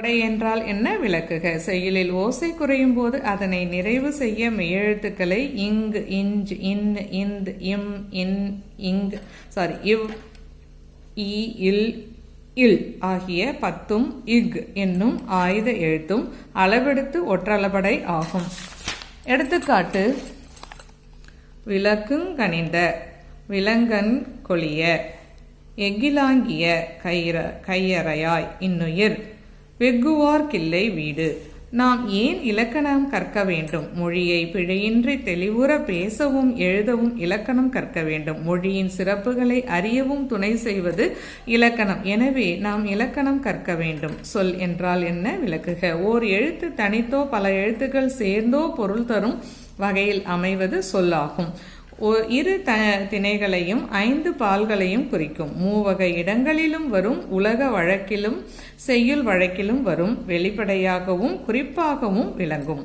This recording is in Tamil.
படை என்றால் என்ன விளக்குக? செய்யுளில் ஓசை குறையும் போது அதனை நிறைவு செய்ய மெய்யெழுத்துக்களை இங்கு இஞ்ச் இன் இந்த் இம் இன் இங் சாரி இவ் இ இல் இல் ஆகிய பத்தும் இக் என்னும் ஆயுத எழுத்தும் அளவெடுத்து ஒற்றளபடை ஆகும். எடுத்துக்காட்டு விளக்குங்கணிந்த விலங்கன் கொளிய எகிலாங்கிய கயிற கையறையாய் இன்னுயிர். வெகுவார்க்கில்லை வீடு. நாம் ஏன் இலக்கணம் கற்க வேண்டும்? மொழியை பிழையின்றி தெளிவுற பேசவும் எழுதவும் இலக்கணம் கற்க வேண்டும். மொழியின் சிறப்புகளை அறியவும் துணை செய்வது இலக்கணம். எனவே நாம் இலக்கணம் கற்க வேண்டும். சொல் என்றால் என்ன? விளக்குக. ஓர் எழுத்து தனித்தோ பல எழுத்துக்கள் சேர்ந்தோ பொருள் தரும் வகையில் அமைவது சொல்லாகும். இரு த திணைகளையும் ஐந்து பால்களையும் குறிக்கும். மூவகை இடங்களிலும் வரும் உலக வழக்கிலும் செய்யுள் வழக்கிலும் வரும் வெளிப்படையாகவும் குறிப்பாகவும் விளங்கும்.